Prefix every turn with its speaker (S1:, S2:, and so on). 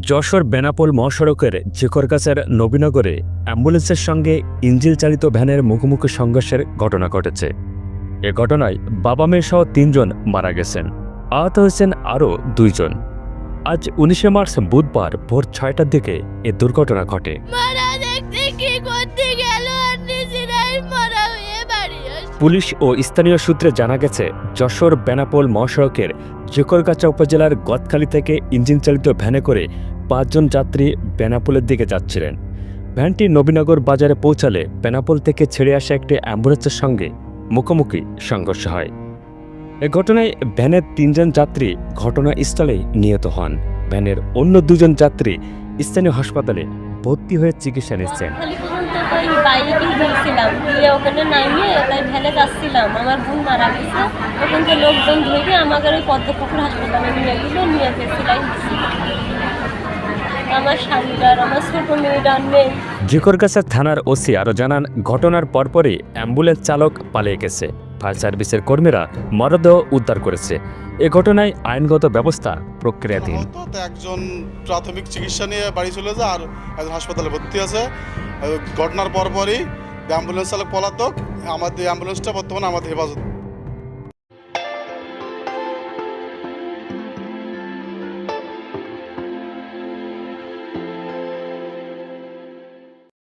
S1: যশোর বেনাপোল মহাসড়কের জেকরগাছের নবীনগরে অ্যাম্বুলেন্সের সঙ্গে ইঞ্জিল চালিত ভ্যানের মুখোমুখি সংঘর্ষের ঘটনা ঘটেছে। এ ঘটনায় বাবা মেয়ে সহ তিনজন মারা গেছেন। আহত হয়েছেন আরও দুইজন। আজ উনিশে মার্চ বুধবার ভোর ছয়টার দিকে এ দুর্ঘটনা ঘটে। পুলিশ ও স্থানীয় সূত্রে জানা গেছে, যশোর বেনাপোল মহাসড়কের জেকরগাছা উপজেলার গদখালি থেকে ইঞ্জিন চালিত ভ্যানে করে পাঁচজন যাত্রী বেনাপোলের দিকে যাচ্ছিলেন। ভ্যানটি নবীনগর বাজারে পৌঁছালে বেনাপোল থেকে ছেড়ে আসা একটি অ্যাম্বুলেন্সের সঙ্গে মুখোমুখি সংঘর্ষ হয়। এ ঘটনায় ভ্যানের তিনজন যাত্রী ঘটনাস্থলেই নিহত হন। ভ্যানের অন্য দুজন যাত্রী স্থানীয় হাসপাতালে ভর্তি হয়ে চিকিৎসা নিচ্ছেন।
S2: ওখানে নামিয়ে তাই ভ্যালে যাচ্ছিলাম। আমার বোন মারা গেছে। ওখান থেকে লোকজন ধরে আমাকে ওই পদ্মপুকুর হাসপাতালে নিয়ে গেল নিয়ে গেছিলাম আমার স্বামীরা আমার ছোট মেয়েরা নেই।
S1: জিকরগাছা থানার ওসি আরও জানান ঘটনার পরপরই অ্যাম্বুলেন্স চালক পালিয়ে গেছে। ফায়ার সার্ভিসের কর্মীরা মরদেহ উদ্ধার করেছে। এ ঘটনায় আইনগত ব্যবস্থা প্রক্রিয়াধীন।
S3: একজন প্রাথমিক চিকিৎসা নিয়ে বাড়ি চলে যায় আর একজন হাসপাতালে ভর্তি আছে। ঘটনার পরপরই অ্যাম্বুলেন্স চালক পলাতক আমাদের অ্যাম্বুলেন্সটা বর্তমানে আমাদের হেফাজত।